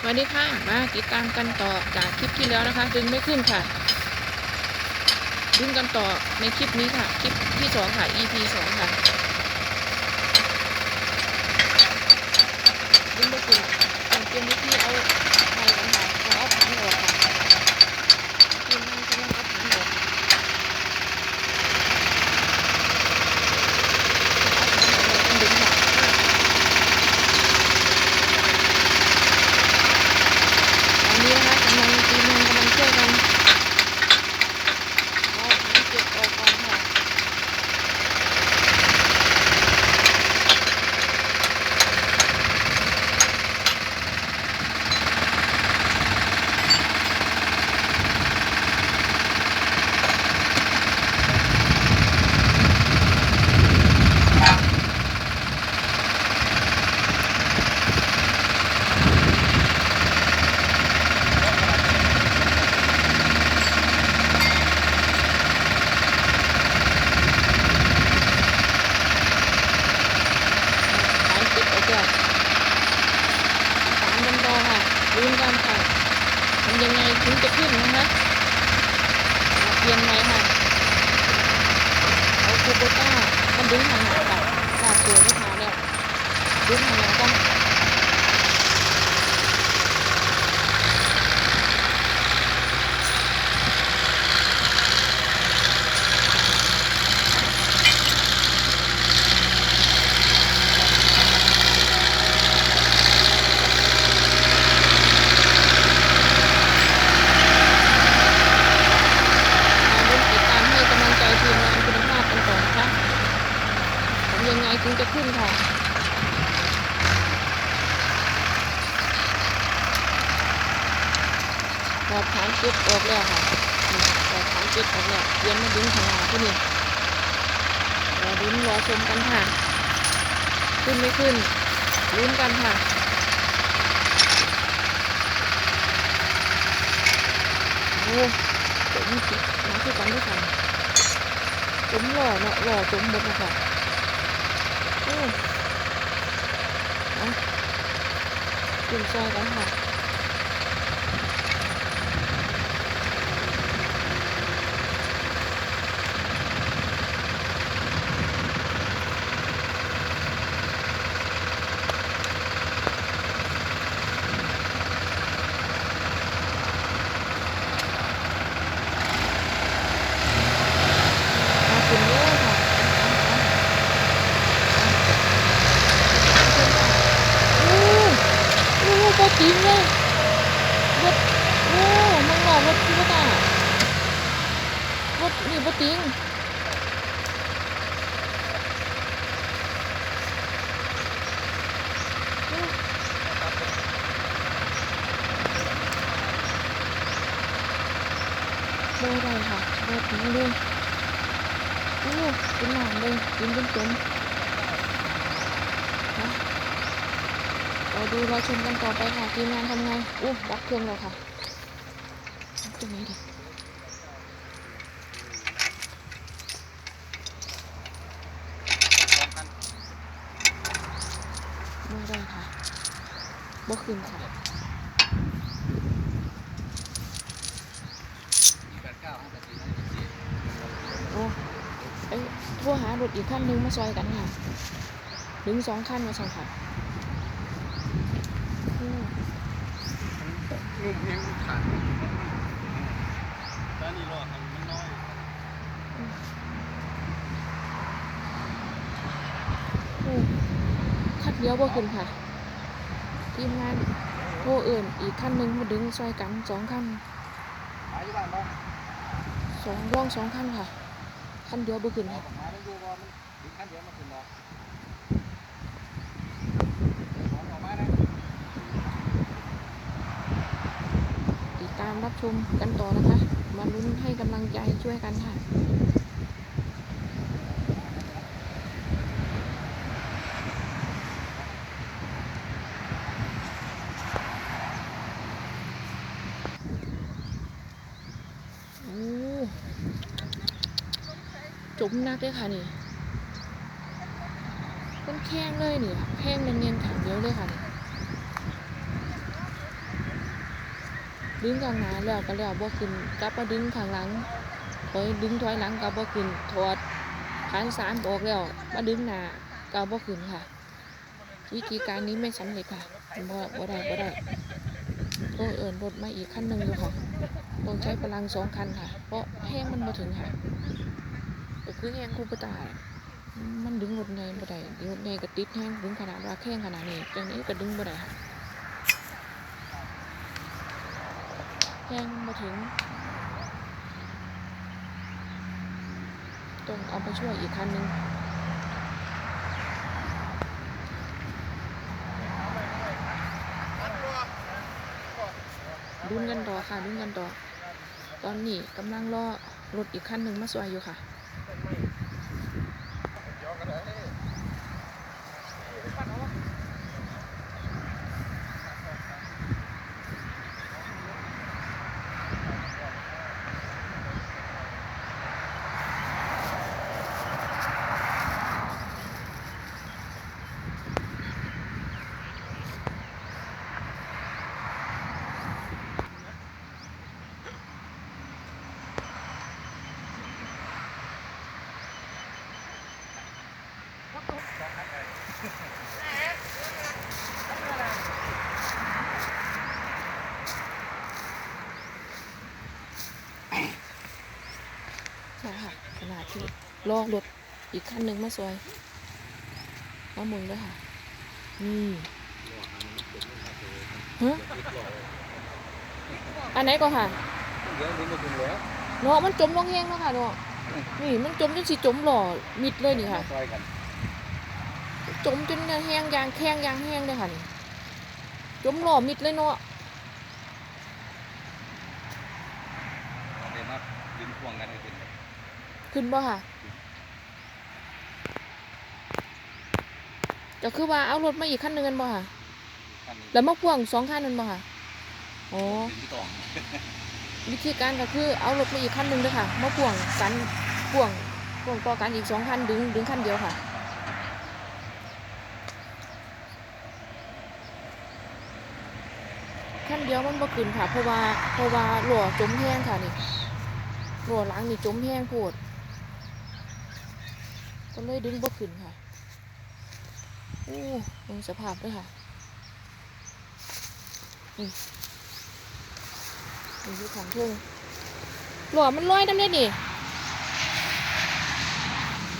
สวัสดีค่ะ มาติดตามกันต่อจากคลิปที่แล้วนะคะ ดึงไม่ขึ้นค่ะ ดึงกันต่อในคลิปนี้ค่ะ คลิปที่สองค่ะ EP สองค่ะ ดึงไม่ขึ้นเอาเตรียมวิธีเอาไปกันค่ะต้องเอาผานออกค่ะทีมงานกำลังเอาผานออกค่ะเอาผานออกเลยต้องดึงค่ะ ตอนนี้นะคะกำลังทีมงานกำลังช่วยกันเอาหางเก็บออกก่อนค่ะหางเก็บออกก่อนตามกันต่อค่ะลุ้นกันค่ะทำยังไงถึงจะขึ้นนะคะเอาเปลี่ยนใหม่ค่ะเอาคูโบต้ามันดึงทางหนาค่ะลากตัวไม่พาแล้วดึงทางหนากัน มาลุ้นติดตามให้กำลังใจทีมงานคุณภาพกันต่อนะคะทำยังไงถึงจะขึ้นค่ะ พอฐานเก็บออกแล้วค่ะนี่พอฐานเก็บออกแล้วเย็นมาดึงข้างหน้าที่นี่รอลุ้นรอชมกันค่ะ ขึ้นไม่ขึ้นลุ้นกันค่ะโอ้ผมจิมาคือกันด้วยกันผมหล่อเนาะหล่อจมหมดเลยค่ะโอ้เอากินซอยกันค่ะ มาถึงแล้วค่ะโอ้โอ้ปจริงเลยรถโอ้มึงหลอกรถพี่ก็ตารถนี่ปจริงโอ้บ่ได้ค่ะบ่ถึงเลยโอ้กินหนามเลยกินจนจมนะเรา ดูเราชมกันต่อไปค่ะทีมงานทำไงอู้ดับเครื่องแล้วค่ะตรงนี้ดิไม่ได้ค่ะบ่ขึ้นค่ะโอ้เอ้ยโทรหารถอีกคันหนึงมาซอยกันค่ะ ถึงสองคันมาสองค่ะ โอ้นุ่มเพียงขาดแล้วนี่รอทำมันน้อยคัดเดียวบ่ขึ้นค่ะ ทีมงานโทรเอื่นอีกคันหนึ่งมาดึงซอยกันสองคันหาอยู่บ้านสองร่องสองคันค่ะคันเดียวบ่ขึ้นค่ะ หาได้อยู่บ่มันถึงขั้นเดียวมาขึ้นบ่ของออกมาได้ ติดตามรับชมกันต่อนะคะ มาลุ้นให้กำลังใจช่วยกันค่ะโอ้จมนักเลยค่ะนี่เป็นแข้งเลยนี่แข้งเนียนๆถังเดียวเลยค่ะนี่ ดึงข้างหน้าแล้วก็แล้วบ่ขึ้นกลับมาดึงข้างหลังถอยดึงถอยหลังก็บ่ขึ้นถอดขันสามออกแล้วมาดึงหน้าก็บ่ขึ้นค่ะ วิธีการนี้ไม่สำเร็จค่ะบ่บ่ได้บ่ได้ต้องเอินรถมาอีกคันหนึ่งอยู่ค่ะต้องใช้พลังสองคันค่ะ เพราะแห้งมันมาถึงค่ะก็คือแห้งคูปตามันดึงรถไงบ่ได้รถไงก็ติดแห้งดึงขนาดว่าแข้งขนาดนี้จังนี้ก็ดึงบ่ได้ค่ะ ยังมาถึง ต้องเอาไปช่วยอีกคันหนึ่งดุนกันต่อค่ะดุนกันต่อ ตอนนี้กำลังรอรถอีกคันหนึ่งมาสวยอยู่ค่ะขณะ ที่รอรถอีกคันหนึ่งมาสวยมาหมุนด้วยค่ะนี่ฮะอันไหนก็ค่ะเดี๋ยวดึงมาถึงแล้วเนาะมันจมลงแห้งแล้วค่ะเนาะนี่มันจมจนสิจมหล่อมิดเลยนี่ค่ะซอยกันจมจนแห้งยางแข้งยางแห้งเลยค่ะนี่จมหล่อมิดเลยเนาะเดี๋ยวมาดึงพ่วงกันให้เป็นขึ้นบ่ค่ะ ก็คือว่าเอารถมาอีกคันหนึ่งกันบ่ค่ะขั้นนี้แล้วมาพ่วงสองคันนั่นบ่ค่ะอ๋อดึงที่ต่อวิธีการก็คือเอารถมาอีกคันหนึ่งเลยค่ะมาพ่วงกันพ่วงพ่วงต่อกันอีกสองคันดึงดึงคันเดียวค่ะ คันเดียวมันบ่ขึ้นค่ะ เพราะว่าเพราะว่าหล่อจมแห้งค่ะนี่หล่อหลังนี่จมแห้งโพดก็เลยดึงบ่ขึ้นค่ะ โอ้ดูสภาพด้วยค่ะนี่นี่อยู่ของเทิงหล่อมันลอยน้ำเนี่ยนี่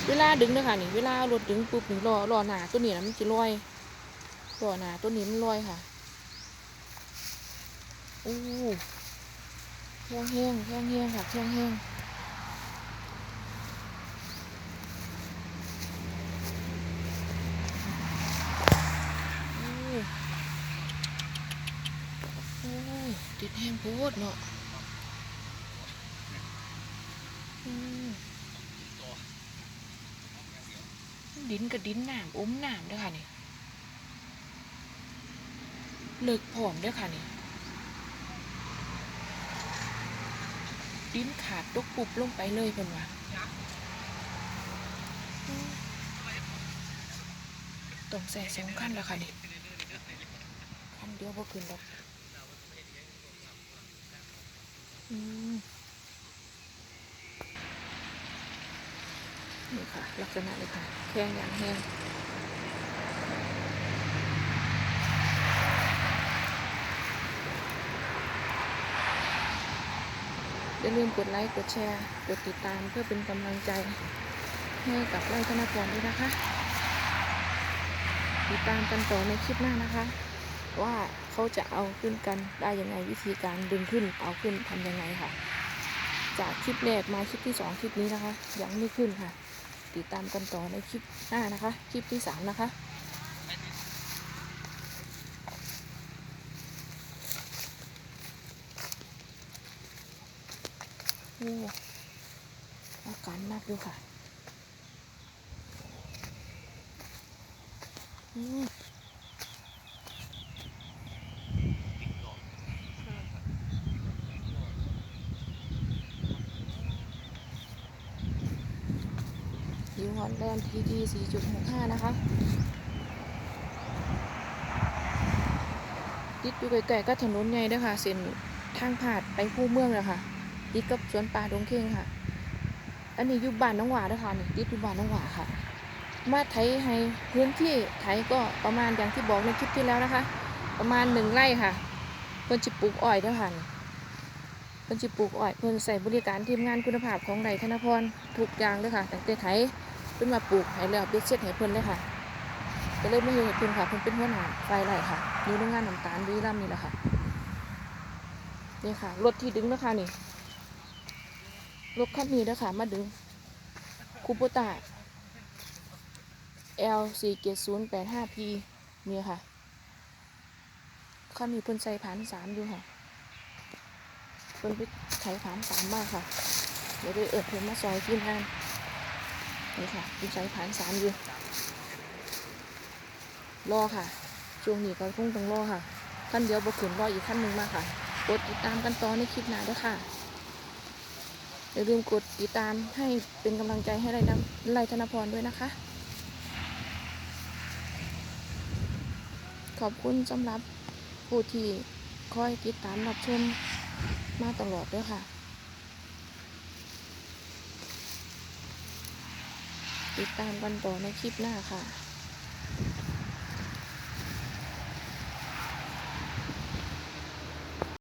เวลาดึงเด้อค่ะนี่เวลารถดึงปุ๊บนี่ล้อล้อหนาตัวนี้นะมันจะลอยล้อหนาตัวนี้มันลอยค่ะโอ้แห้งแห้งแห้งแห้งค่ะแห้งแห้งโอ้โอ้ยติดแห้ง โพดเนาะดินกับดินน้ำอมน้ำเด้วยค่ะนี่เลิกผอมด้วยค่ะนี่ดิ้นขาดตกปุบลงไปเลยเพิ่นว่าต้องใส่สองขั้นแล้วค่ะนี่ขั้นเดียวพอขึ้นดอกอืม นี่ค่ะ ลักษณะเลยค่ะ แข้งอย่างแห้งอย่าลืมกดไลค์ กดแชร์ กดติดตามเพื่อเป็นกำลังใจ ให้กับไร่ธนากรด้วยนะคะ ติดตามกันต่อในคลิปหน้านะคะ ว่าเขาจะเอาขึ้นกันได้ยังไงวิธีการดึงขึ้นเอาขึ้นทำยังไงค่ะ จากคลิปแรกมาคลิปที่สองคลิปนี้นะคะ ยังไม่ขึ้นค่ะ ติดตามกันต่อในคลิปหน้านะคะ คลิปที่สามนะคะโอ้อาการหนักอยู่ค่ะ อืม อนแลนด์ทีดี4.65 นะคะติดอยู่ไกลๆก็ถนนใหญ่ด้วยค่ะ เส้นทางผ่าดไปคู่เมืองเลยค่ะ ติดกับสวนป่าดงเข่งค่ะ อันนี้อยู่บ้านน้องหวาด้อค่ะนี่ติดอยู่บ้านน้องหวาค่ะ มาไถให้พื้นที่ไถก็ประมาณอย่างที่บอกในคลิปที่แล้วนะคะ ประมาณหนึ่งไร่ค่ะเพิ่นจิปลูกอ้อยด้อค่ะนี่เพิ่นจิปลูกอ้อยเพิ่นใส่บริการทีมงานคุณภาพของไร่ธนพรทุกอย่างเด้อค่ะตั้งแต่ไถ เพิ่นมาปลูกให้แล้วเบ็ดเสร็จให้เพิ่นเลยค่ะก็เลยไม่เห็นเพิ่นค่ะเพิ่นเป็นหัวหน้าไฟไร่ค่ะอยู่โรงงานน้ำตาลบุรีรัมนี่แหละค่ะนี่ค่ะรถที่ดึงนะคะนี่รถคันนี้เด้อค่ะมาดึงคูโบต้า L 4 7 0 8 5 P เนี่ยค่ะคันนี้เพิ่นใส่ผ่านสามอยู่ค่ะเพิ่นไปไถผ่านสามมากค่ะ เดี๋ยวไปเอิดเพิ่นมาซอยทีมงาน นี่ค่ะเพิ่นใส่ผ่านสามอยู่รอค่ะ ช่วงนี้ก็คงต้องรอค่ะขั้นเดียวบวขึ้นรออีกขั้นหนึ่งมาค่ะ กดติดตามกันต่อในคลิปหน้าด้วยค่ะอย่าลืมกดติดตามให้เป็นกำลังใจให้ไรน้ำไรธนพรด้วยนะคะ ขอบคุณสำหรับผู้ที่คอยติดตามรับชมมาตลอดด้วยค่ะ ติดตามกันต่อในคลิปหน้าค่ะ